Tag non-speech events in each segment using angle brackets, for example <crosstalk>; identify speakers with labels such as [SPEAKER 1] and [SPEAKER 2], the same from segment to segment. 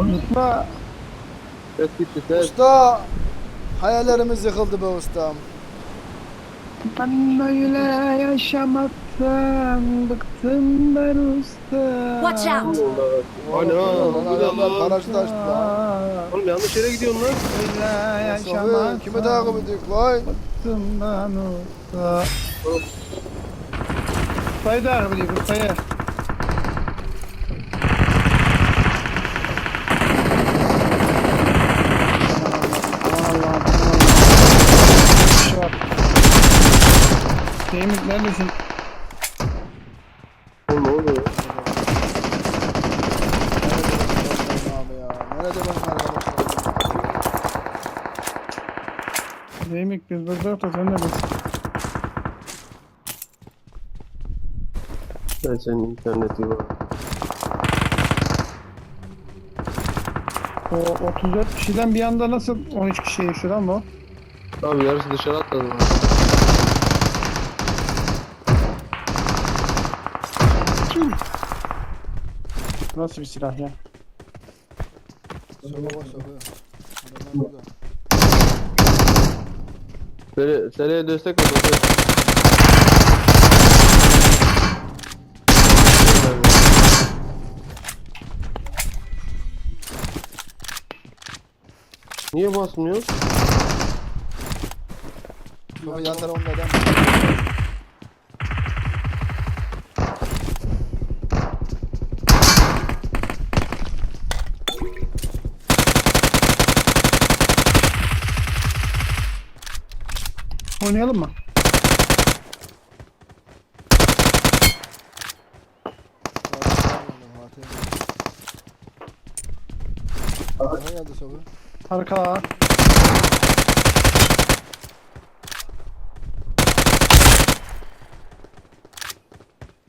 [SPEAKER 1] Unutma.
[SPEAKER 2] Ses gitti ses.
[SPEAKER 3] Usta hayallerimiz yıkıldı be ustam.
[SPEAKER 1] Ben böyle yaşamaktan bıktım ben usta.
[SPEAKER 4] Watch out!
[SPEAKER 2] Ana
[SPEAKER 3] Lan adamlar
[SPEAKER 2] lan?
[SPEAKER 3] barajı da açtı lan.
[SPEAKER 2] Oğlum yanlış yere gidiyorsun lan.
[SPEAKER 1] Böyle yaşamaktan
[SPEAKER 3] kimi takip ediyoruz vay?
[SPEAKER 1] bıktım ben usta. Kutayı da araba Semih neredesin?
[SPEAKER 2] Oğlum ne oluyor?
[SPEAKER 3] Abi. Nerede benim arkadaşlarım?
[SPEAKER 1] Semih biz burada da sen neredesin?
[SPEAKER 2] Ben senin interneti var.
[SPEAKER 1] O 34 kişiden bir anda nasıl 13 kişiye yaşıyor lan bu?
[SPEAKER 2] Abi yarısı dışarı atladı. lan.
[SPEAKER 1] Nasıl bir silah ya?
[SPEAKER 3] Sofi var Sofi. Adamlar burada.
[SPEAKER 2] Seri, seriye destek ol. destek. Niye basmıyor?
[SPEAKER 3] Sofi yan tarafında adam.
[SPEAKER 1] Oynayalım mı?
[SPEAKER 3] Sofi geldi Sofi.
[SPEAKER 1] Arka.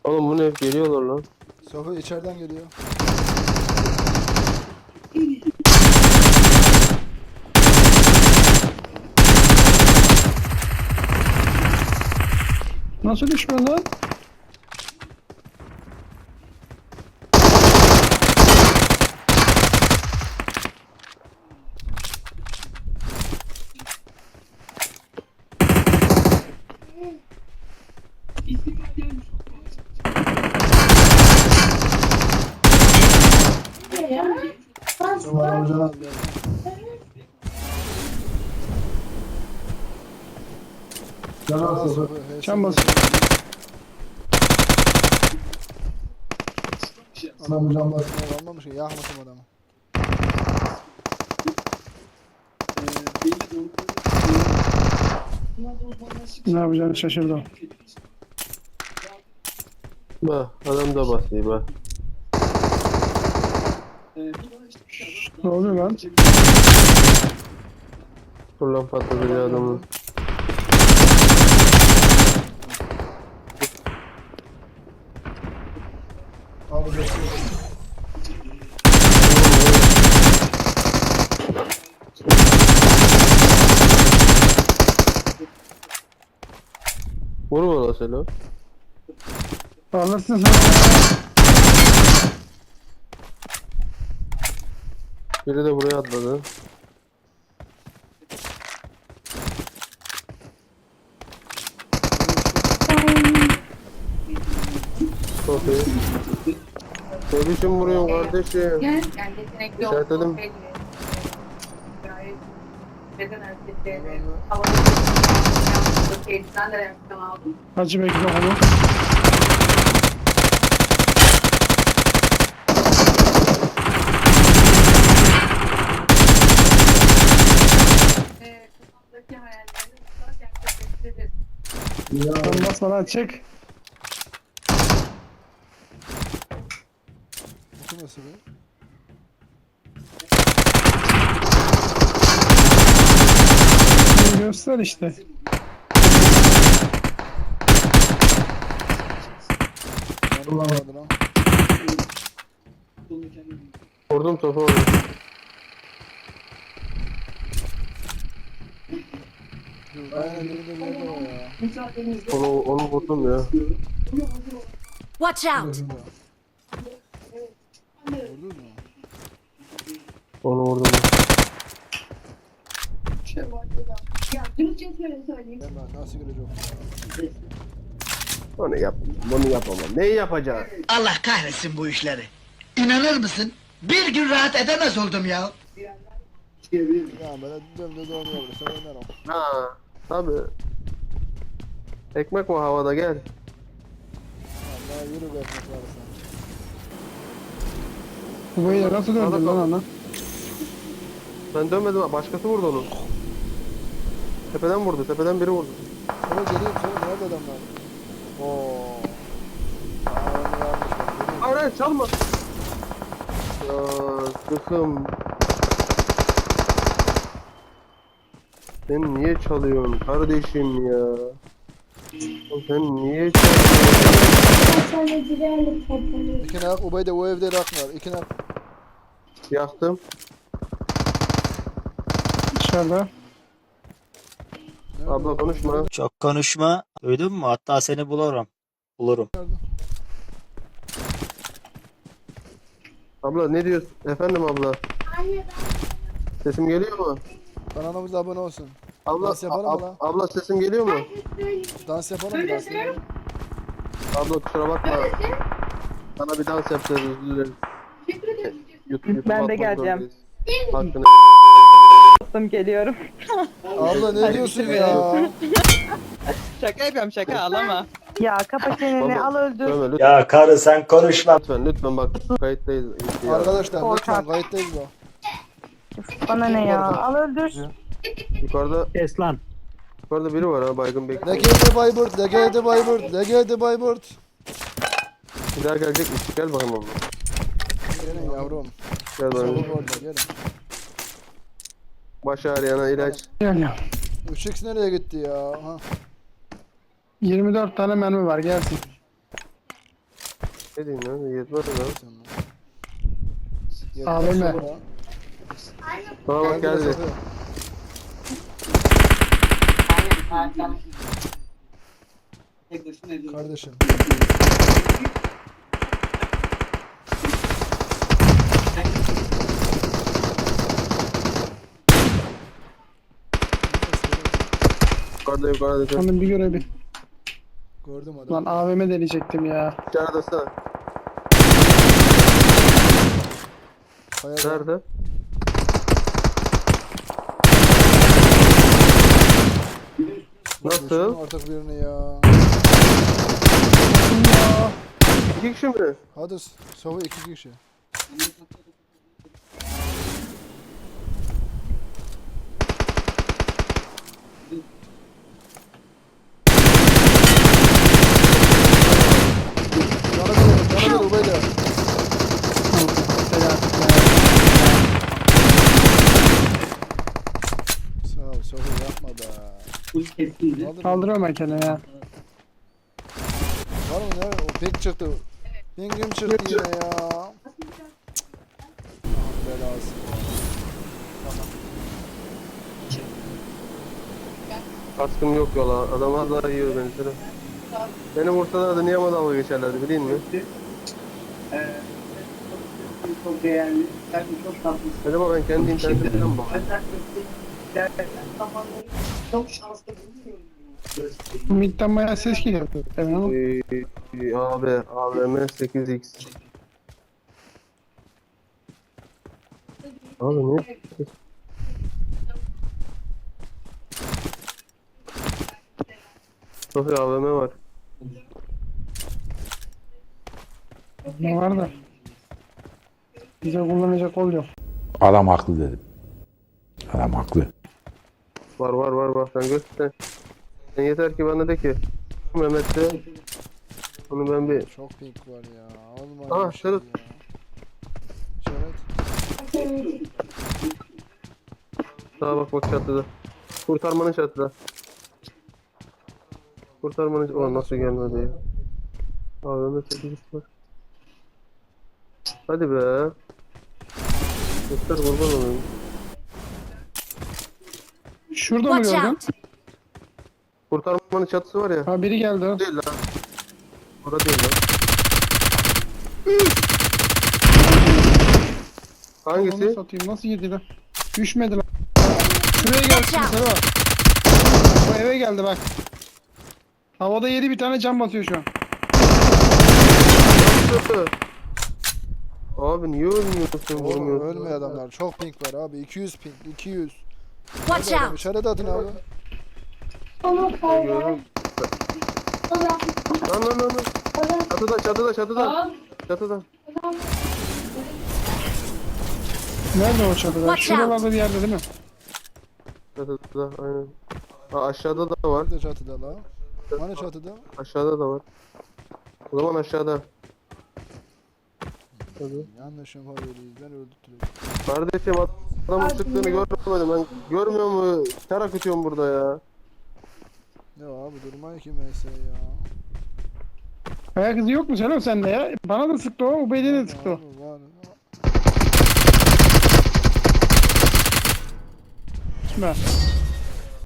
[SPEAKER 2] Oğlum bu ne hep geliyorlar lan.
[SPEAKER 3] Sofi içeriden geliyor.
[SPEAKER 1] Nasıl düşmüyor lan?
[SPEAKER 3] Sofi amcan Can Sofi.
[SPEAKER 1] Can bas.
[SPEAKER 3] Adam can basmaya kalmamış ki yakmasın adamı.
[SPEAKER 1] Ne yapacağını şaşırdı o.
[SPEAKER 2] Bak adam da basıyor bak.
[SPEAKER 1] Ne oluyor lan?
[SPEAKER 2] Fırlan patladı bir adamın.
[SPEAKER 3] Abi geçiyor.
[SPEAKER 2] Vur bana Selo.
[SPEAKER 1] Alırsın sen.
[SPEAKER 2] Biri de buraya atladı. Sofi. Ne biçim vuruyorsun kardeşim?
[SPEAKER 5] Yani yetenekli
[SPEAKER 2] İşaretledim.
[SPEAKER 5] belli. Gayet beden hareketleri, hava Kendisinden de reaksiyon aldım.
[SPEAKER 1] Hacı bekle onu.
[SPEAKER 5] Ve kafamdaki hayallerini tutarak gerçekleştiririz.
[SPEAKER 1] Sen basma lan çek.
[SPEAKER 3] Bu nasıl be?
[SPEAKER 1] Göster işte.
[SPEAKER 3] Bulamadım lan.
[SPEAKER 2] Vurdum.
[SPEAKER 3] Aynen bir yerde o ya.
[SPEAKER 2] Onu, onu vurdum ya.
[SPEAKER 4] Watch out!
[SPEAKER 2] Onu vurdum.
[SPEAKER 5] Ya Türkçe söyle söyleyeyim.
[SPEAKER 3] Ben nasıl görecek?
[SPEAKER 2] Onu yap. Bunu yapamam. Neyi yapacağız?
[SPEAKER 4] Allah kahretsin bu işleri. İnanır mısın? Bir gün rahat edemez oldum ya.
[SPEAKER 3] Ya böyle dümdüz oynuyor. Oynar o.
[SPEAKER 2] Ha. Tabi. Ekmek mi havada gel.
[SPEAKER 3] Allah yürü be ekmek varsa.
[SPEAKER 1] Bu böyle nasıl döndün lan ona?
[SPEAKER 2] Ben dönmedim. Başkası vurdu onu. Tepeden vurdu. Tepeden biri vurdu.
[SPEAKER 3] Şöyle geleyim şöyle nerede? Oo. Bak. görüyor musun?
[SPEAKER 2] Hayır hayır çalma. Ya sıkım. Sen niye çalıyorsun kardeşim ya? Sen niye çalıyorsun?
[SPEAKER 3] İki nak Ubeyde o evde rak var. İki nak.
[SPEAKER 2] Yaktım.
[SPEAKER 1] Dışarıda.
[SPEAKER 2] Abla konuşma.
[SPEAKER 6] Çok konuşma. Duydun mu? Hatta seni bulurum. Bulurum.
[SPEAKER 2] Abla ne diyorsun? Efendim abla. Sesim geliyor mu?
[SPEAKER 3] Kanalımıza abone olsun.
[SPEAKER 2] Abla,
[SPEAKER 3] Dans yapalım mı
[SPEAKER 2] ab-
[SPEAKER 3] lan?
[SPEAKER 2] abla sesim geliyor mu?
[SPEAKER 3] Dans yapalım mı dans yapalım?
[SPEAKER 2] Abla kusura bakma. Sana bir dans yapacağız özür dilerim. YouTube, YouTube
[SPEAKER 7] Ben de
[SPEAKER 2] atmak
[SPEAKER 7] geleceğim.
[SPEAKER 2] zorundayız. Hakkını
[SPEAKER 7] Bastım geliyorum. <laughs>
[SPEAKER 3] Abla ne diyorsun ya? <laughs>
[SPEAKER 7] Şaka yapıyorum şaka ağlama. Ya kapa çeneni
[SPEAKER 2] Baba,
[SPEAKER 7] al öldür.
[SPEAKER 2] Dövme lütfen,
[SPEAKER 6] Ya karı sen konuşma.
[SPEAKER 2] lütfen lütfen bak kayıttayız. Ya.
[SPEAKER 3] Arkadaşlar lütfen
[SPEAKER 7] Korkak.
[SPEAKER 3] kayıttayız bu.
[SPEAKER 7] Bana ne ya al öldür.
[SPEAKER 2] Yukarıda
[SPEAKER 1] Kes lan.
[SPEAKER 2] yukarıda biri var ha baygın bekliyor.
[SPEAKER 3] Legende Bayburt, Legende Bayburt, Legende Bayburt.
[SPEAKER 2] Bir daha gelecekmiş. Gel bakayım abla.
[SPEAKER 3] Gelin yavrum.
[SPEAKER 2] Gel
[SPEAKER 3] Çabuk
[SPEAKER 2] bakayım.
[SPEAKER 3] orada gelin.
[SPEAKER 2] Baş ağrıyana ilaç.
[SPEAKER 1] Gel ya.
[SPEAKER 3] 3x nereye gitti ya? Ha.
[SPEAKER 1] 24 tane mermi var gelsin.
[SPEAKER 2] Ne diyeyim lan? Yetmez lan.
[SPEAKER 1] AVM.
[SPEAKER 2] Bana bak geldi.
[SPEAKER 3] Kardeşim.
[SPEAKER 2] Yukarıda yukarıda. yukarıda.
[SPEAKER 1] Bir görevi.
[SPEAKER 3] Gördüm adamı.
[SPEAKER 1] Lan AVM deneyecektim ya.
[SPEAKER 2] İçeride sen.
[SPEAKER 3] Kayada.
[SPEAKER 2] Nerede? Nasıl?
[SPEAKER 3] Düşün Artık birini ya.
[SPEAKER 2] İki kişi mi?
[SPEAKER 3] Hadi Sofu iki kişi. Cana geliyor, cana geliyor Ubeyde. Sağ ol, Sofu yapma be. Kaldır.
[SPEAKER 1] Kaldırıyorum ben kendimi ya.
[SPEAKER 3] Var mı ne? O pek çıktı. Pingim çıktı yine ya. Cık. Belası.
[SPEAKER 2] Kaskım yok yola. Adamlar daha yiyor beni sıra. Beni vursalardı niye ama dalga geçerlerdi bileyim mi?
[SPEAKER 8] çok değerli. Sen çok tatlısın.
[SPEAKER 2] Acaba ben kendi internetimden mi bakıyorum?
[SPEAKER 8] Çok şanslı bilmiyorum.
[SPEAKER 1] Mid'den bayağı ses geliyor. Evet ama
[SPEAKER 2] Ee, abi AVM 8x. Abi ne? Sofi AVM var.
[SPEAKER 1] ne var da. Bize kullanacak ol yok.
[SPEAKER 9] Adam haklı dedim. Adam haklı.
[SPEAKER 2] Var var var var sen göster. Sen yeter ki bana de ki Mehmet de onu ben bir
[SPEAKER 3] Çok pink var ya. Olmadı
[SPEAKER 2] Aa,
[SPEAKER 3] şey
[SPEAKER 2] Serhat.
[SPEAKER 3] ya. İşaret.
[SPEAKER 2] sağa bak bak çatıda. Kurtarmanın çatıda. Kurtarmanın o nasıl gelmedi ya. AVM 8x var. Hadi be. Göster kurban olayım.
[SPEAKER 1] Şurada mı gördün?
[SPEAKER 2] Kurtarmanın çatısı var ya.
[SPEAKER 1] Ha biri geldi.
[SPEAKER 2] O değil lan. Orada değil lan.
[SPEAKER 1] Onu
[SPEAKER 2] Hangisi?
[SPEAKER 1] satayım nasıl yedi lan? Düşmedi lan. Şuraya gelsin Selo. Bu eve geldi bak. Havada yedi bir tane cam basıyor şu an.
[SPEAKER 2] Abi niye ölmüyorsun
[SPEAKER 3] Oğlum
[SPEAKER 2] vurmuyorsun?
[SPEAKER 3] ölmüyor adamlar. Çok ping var abi. 200 ping. 200.
[SPEAKER 10] Watch out!
[SPEAKER 3] İşaret atın abi.
[SPEAKER 2] Görüyorum. Lan lan lan lan. Çatıda çatıda çatıda. Çatıda.
[SPEAKER 1] Nerede o çatıda? Şuralarda bir yerde değil mi?
[SPEAKER 2] Çatıda aynen. Ha, aşağıda da var.
[SPEAKER 3] Nerede çatıda la? Hani çatıda?
[SPEAKER 2] Aşağıda da var. O zaman aşağıda. Tabii.
[SPEAKER 3] Yanlış ben öldürtürüm.
[SPEAKER 2] Kardeşim adamın sıktığını görmedim ben. Görmüyor mu? Ter akıtıyorum burada ya.
[SPEAKER 3] Ya abi durmayın ki MS ya.
[SPEAKER 1] Ayak izi yok mu Selo sende ya? Bana da sıktı o, Ubeyde de sıktı o.
[SPEAKER 3] Abi var.
[SPEAKER 1] Kime?